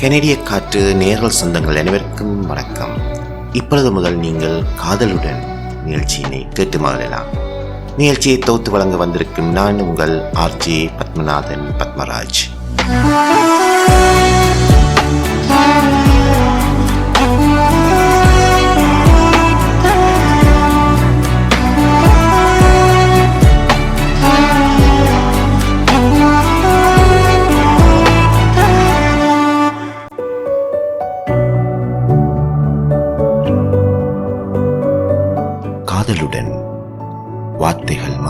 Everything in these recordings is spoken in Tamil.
கெனடிய காற்று நேரல் சொந்தங்கள் அனைவருக்கும் வணக்கம். இப்பொழுது முதல் நீங்கள் காதலுடன் நிகழ்ச்சியினை கேட்டு மகிழலாம். நிகழ்ச்சியை தொகுத்து வழங்க வந்திருக்கும் நான் உங்கள் ஆர்ஜி பத்மநாதன் பத்மராஜ்.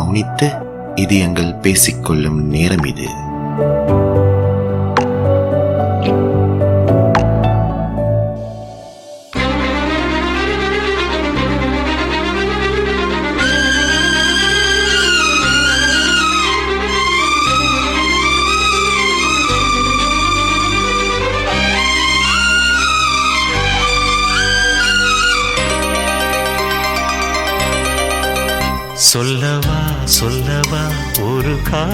கவனித்த இது எங்கள் பேசிக்கொள்ளும் நேரம் இது. சொல்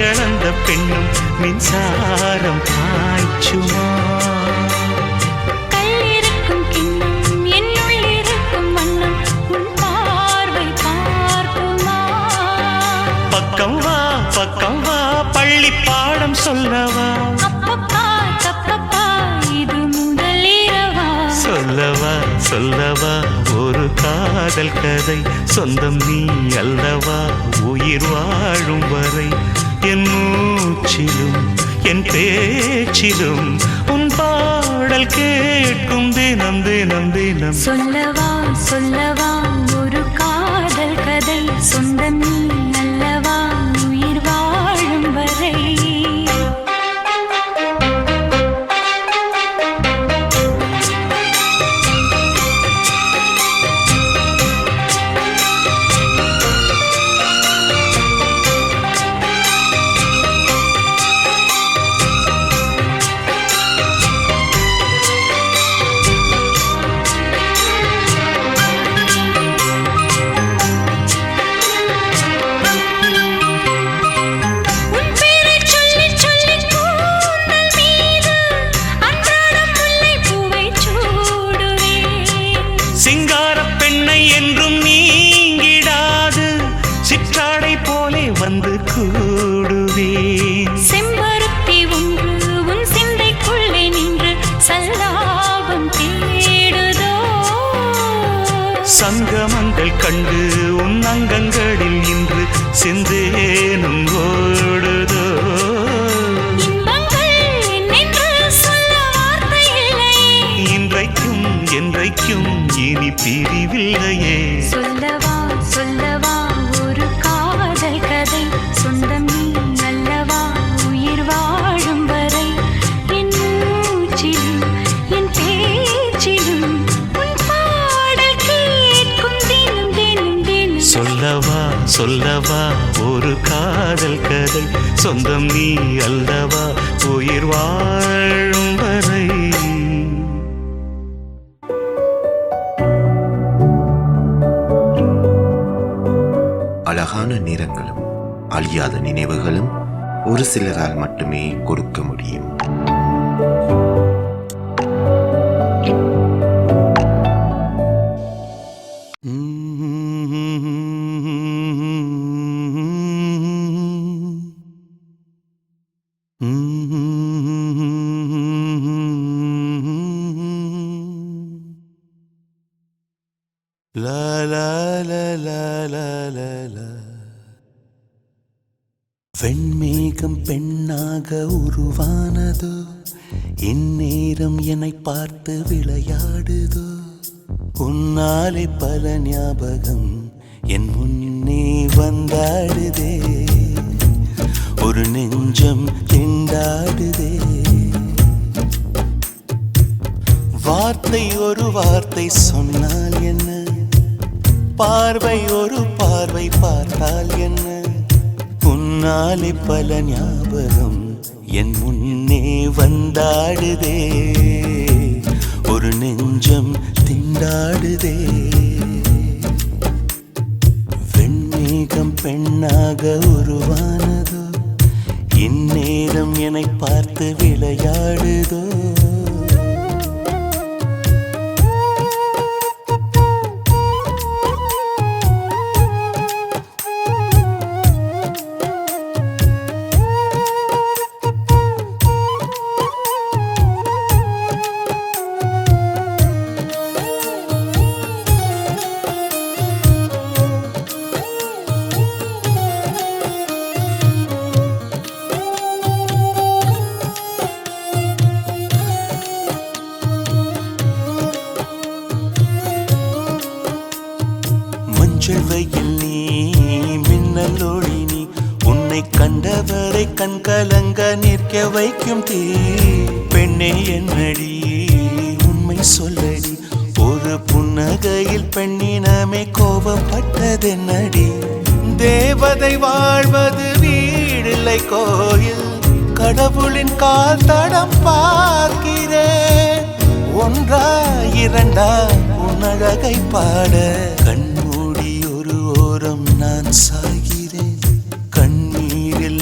கையளந்த பெண்ணும் மின்சாரம் பாய்ச்சுமா பக்கம் வா பக்கம் வா பள்ளி பாடம் சொல்லவா? சொல்லவா சொல்லவா ஒரு காதல் கதை சொந்தம் நீ அல்லவா? உயிர் வாழும் வரை என் மூச்சிலும் என் பேச்சிலும் உன் பாடல் கேட்கும் தினம் தினம் தினம். சொல்லவா சொல்லவா ஒரு காதல் கதை. சொந்த நீ சொந்தம் உருவானதோ? இந்நேரம் என்னை பார்த்து விளையாடுதோ? உன்னாலே பல ஞாபகம் என் முன்னே வந்தாடுதே. ஒரு நெஞ்சம் திண்டாடுதே. வார்த்தை ஒரு வார்த்தை சொன்னால் என்ன? பார்வை ஒரு பார்வை பார்த்தால் என்ன? உன்னாலே பல ஞாபகம் என் முன்னே வந்தாடுதே. ஒரு நெஞ்சம் திண்டாடுதே. வெண்மேகம் பெண்ணாக உருவானதோ. இந்நேரம் என்னை பார்த்து விளையாடுதோ. கண்டவரை கண் கலங்க நிற்க வைக்கும் தீ. பெண்ணே என்னடி உண்மை சொல்லடி. ஒரு புன்னகையில் பெண்ணினமே கோபப்பட்டதென்னடி. தேவதை வாழ்வது வீடில்லை கோயில். கடவுளின் கால் தடம் பார்க்கிறேன். ஒன்றா இரண்டா உன் அழகை பாட. கண்மூடி ஒரு ஓரம் நான் சாய்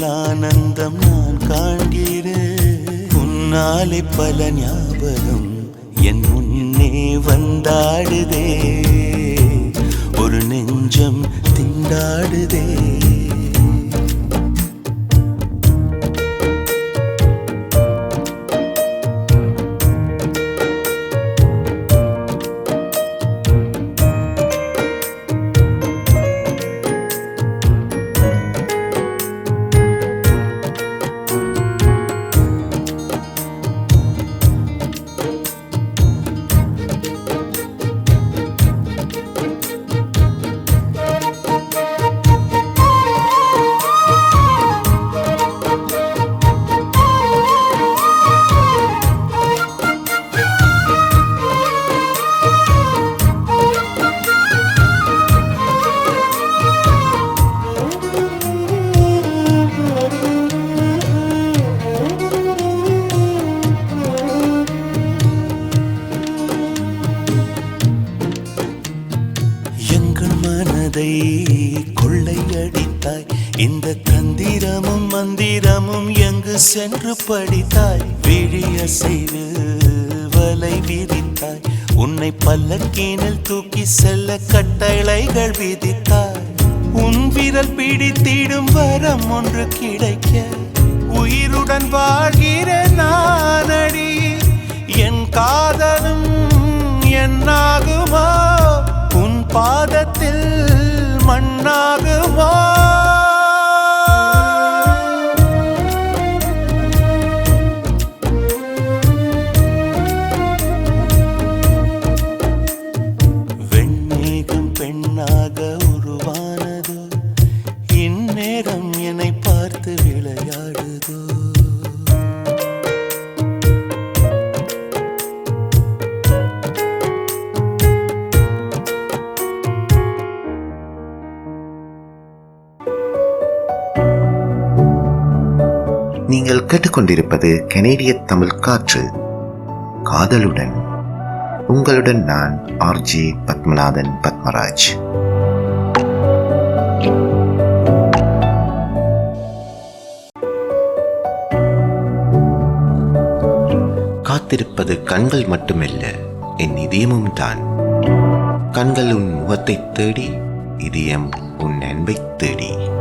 ஆனந்தம் நான் காண்கிறேன். உன்னாலே பல ஞாபகம் என் முன்னே வந்தாடுதே. ஒரு நெஞ்சம் திண்டாடுதே. மனதை கொள்ளையடித்தாய். இந்த தந்திரமும் மந்திரமும் எங்கு சென்று படித்தாய்? விழிய செய்து வலை விதித்தாய் உன்னை பல்லக்கீனில் தூக்கி செல்ல கட்டளைகள் விதித்தாய். உன் விரல் பிடித்திடும் வரம் ஒன்று கிடைக்க உயிருடன் வாழ்கிற நானடி. என் காதலும் என்னாகுமா? பாதத்தில் மண்ணாகுவா கேட்டுக்கொண்டிருப்பது கனேடிய தமிழ் காற்று. காதலுடன். உங்களுடன் நான் ஆர்ஜி பத்மநாதன் பத்மராஜ். காத்திருப்பது கண்கள் மட்டுமல்ல என் இதயமும் தான். கண்கள் உன் முகத்தை தேடி இதயம் உன் அன்பை தேடி.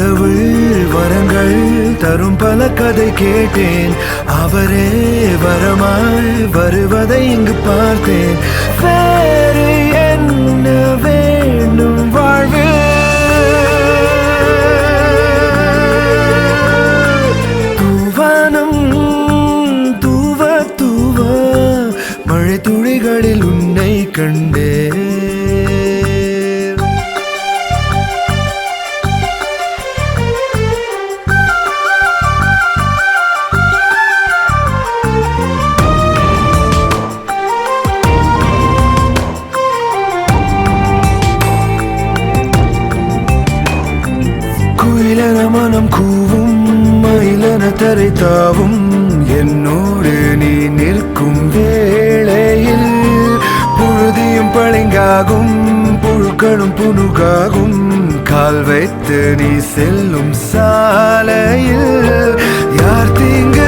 கடவுள் வரங்கள் தரும் பல கதை கேட்டேன். அவரே வரமாய் வருவதை இங்கு பார்த்தேன். வேறு என்ன வேண்டும் வாழ்வு? தூவானம் தூவ தூவ மழை துளிகளில் உன்னை கண்டே மயிலென தாவும் என்னோடு நீ நிற்கும் வேளையில் புழுதியும் பளிங்காகும் புழுக்களும் புனுகாகும் கால் வைத்து நீ செல்லும் சாலையில் யார் தீங்கு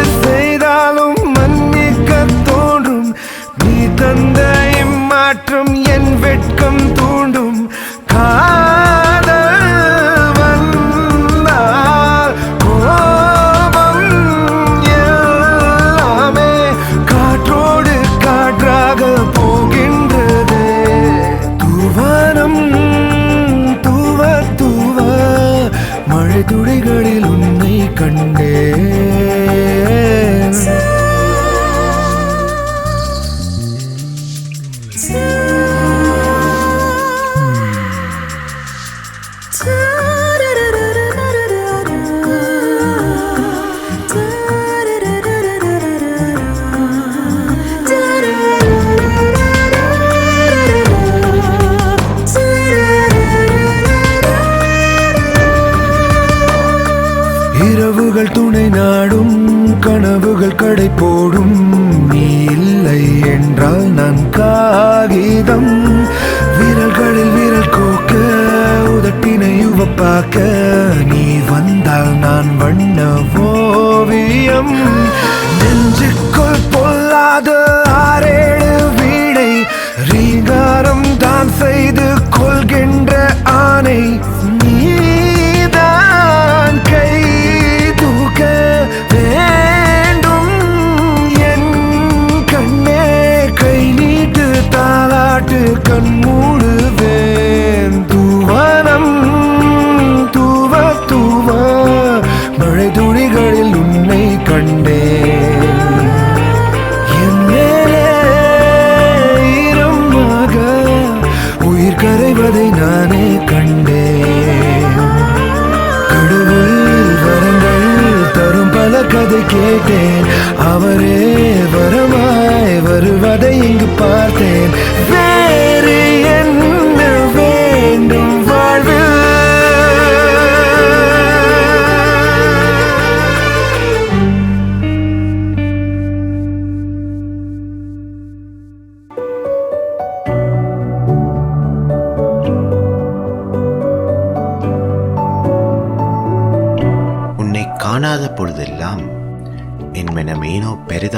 இரவுகள் துணை நாடும் கனவுகள் கடை போடும். நீ இல்லை என்றால் நான் காகிதம். விரல்களில் உதட்டினை பார்க்க நீ வந்தால் நான் வண்ண ஓவியம். நெஞ்சுக்குள் பொல்லாத ஆறேழு வீணை ரீங்காரம் தான் செய்து கொள்கின்ற ஆணை நீதான். கை தூக்க வேண்டும். என் கண்ணே கை நீட்டு தாளாட்டு கதை கேட்டேன். அவரே வரமாய் வருவதை இங்கு பார்த்தேன். வேறு என்ன வேண்டும் வாழ்வு? காணாத பொழுதெல்லாம் என் மனம் ஏனோ பெரித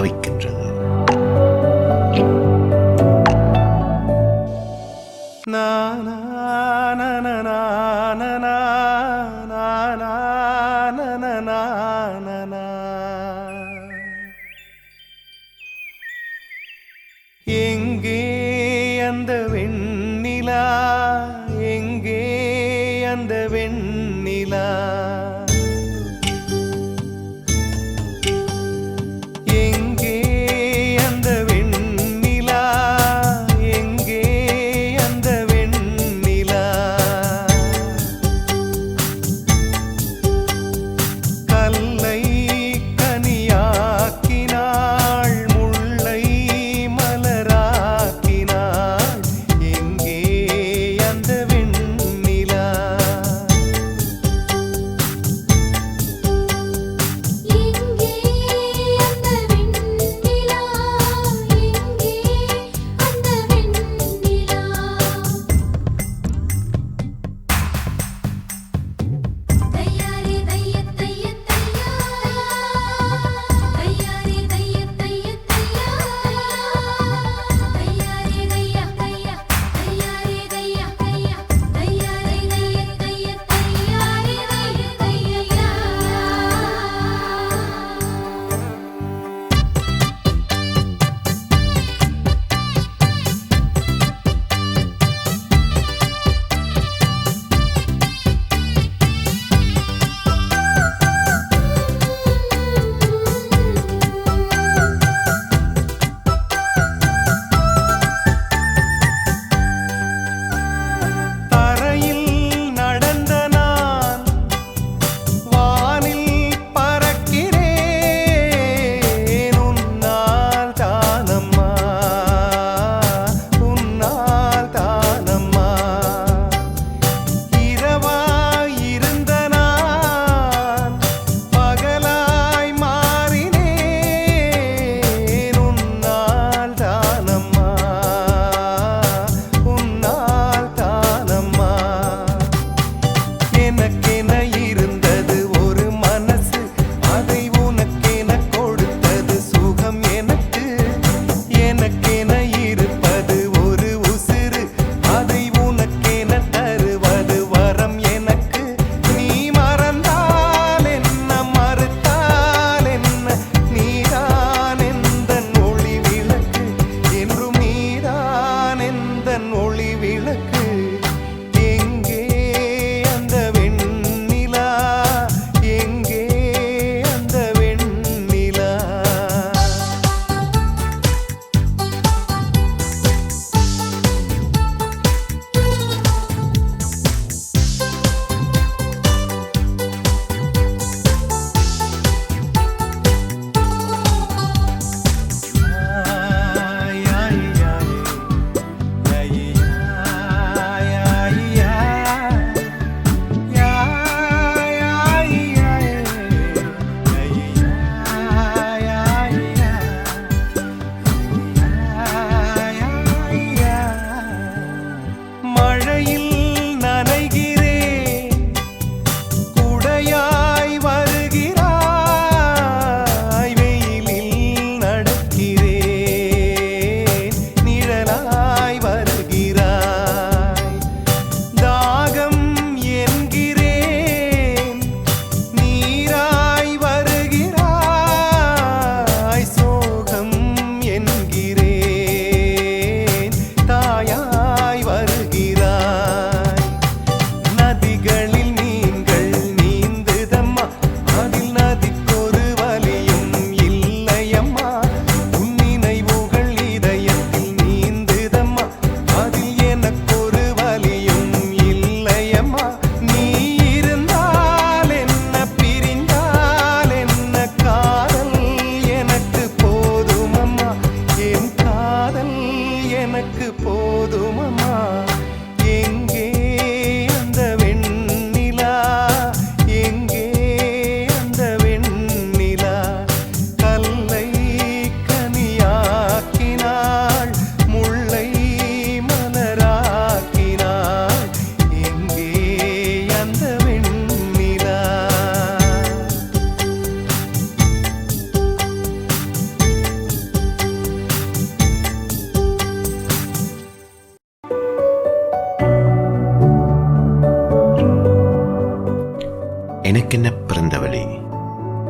எனக்கென்ன பிறந்தவளே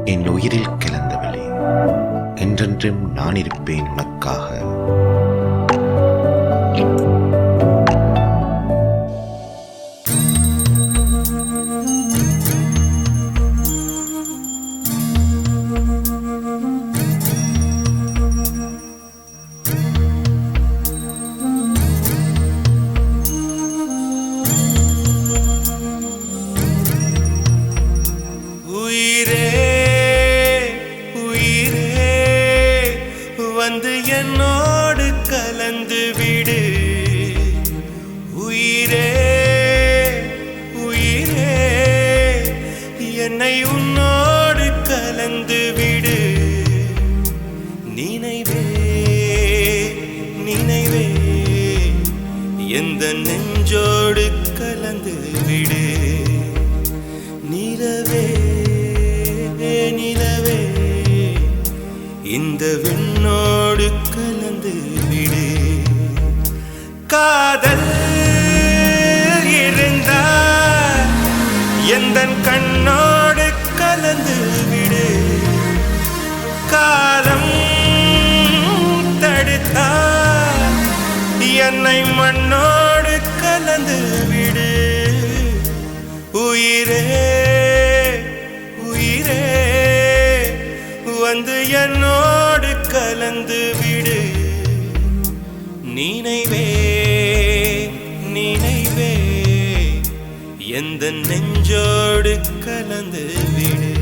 என் உயிரில் கலந்தவளே என்றென்றும் நான் இருப்பேன் உனக்காக. எந்த நெஞ்சோடு கலந்து விடு.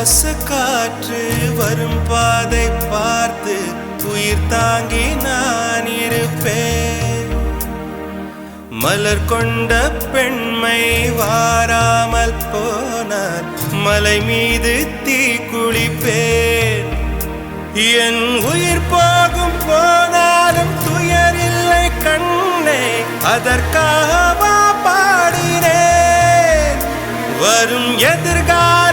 சுவாசக்காற்று வரும் பாதை பார்த்து உயிர் தாங்கி நான் இருப்பேன். மலர் கொண்ட பெண்மை வாராமல் போனார் மலை மீது தீ குளிப்பேன். என் உயிர் போகும் போனாலும் துயரில்லை கண்ணை அதற்காக பாடினேன். வரும் எதிர்கால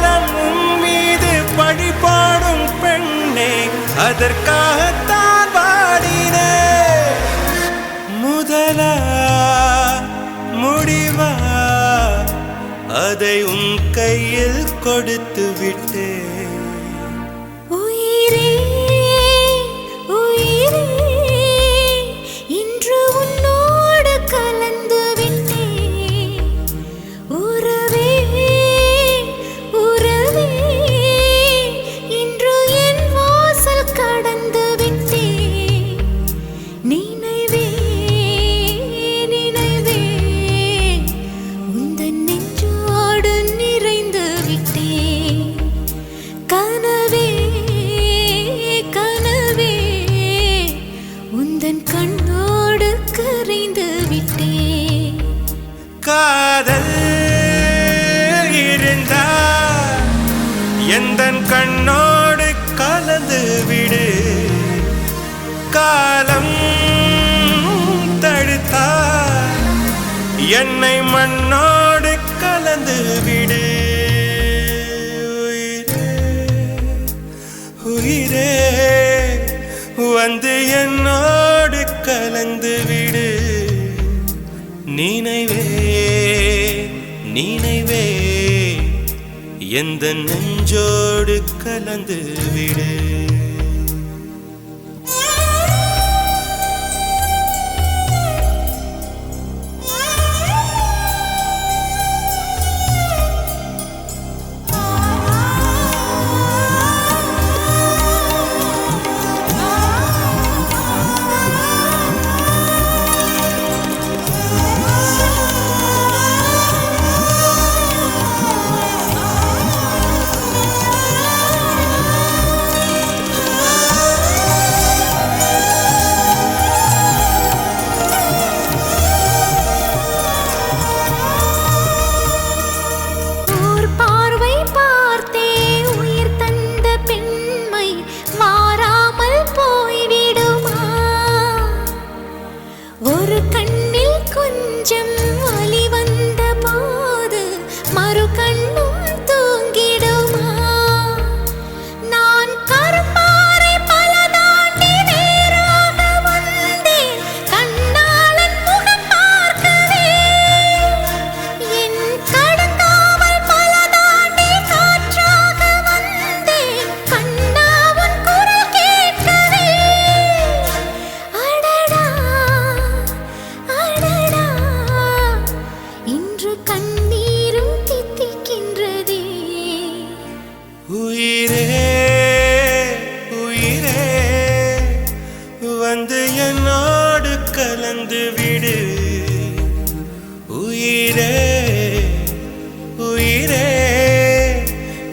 அதற்காகத்தான் பாடினே. முதலா முடிவா அதை உன் கையில் கொடுத்து விட்டேன் எந்த நெஞ்சோடு கலந்து விடு.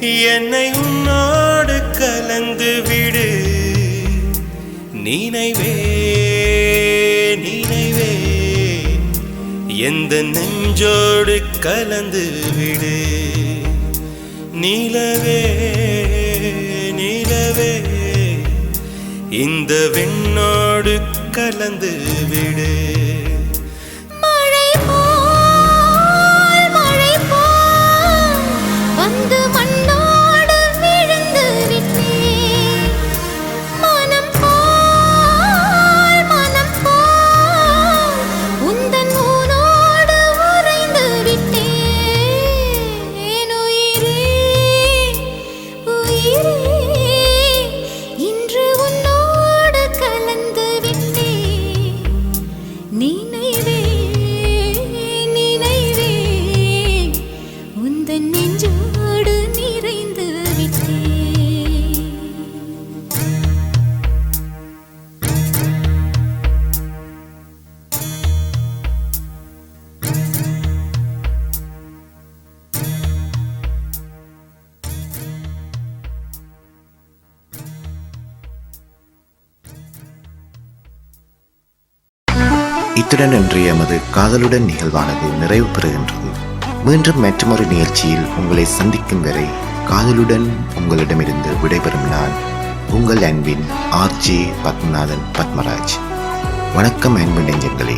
என்னை உன்னோடு கலந்து விடு. நினைவே நினைவே. எந்த நெஞ்சோடு கலந்து விடு. நிலவே நிலவே. இந்த வெண்ணோடு கலந்து விடு. இத்துடன் இன்றைய எமது காதலுடன் நிகழ்வானது நிறைவு பெறுகின்றது. மீண்டும் மற்றொரு நிகழ்ச்சியில் உங்களை சந்திக்கும் வரை காதலுடன் உங்களிடமிருந்து விடைபெறும் நான் உங்கள் அன்பின் ஆர்ஜே பத்மநாதன் பத்மராஜ். வணக்கம் அன்பு நெஞ்சங்களே.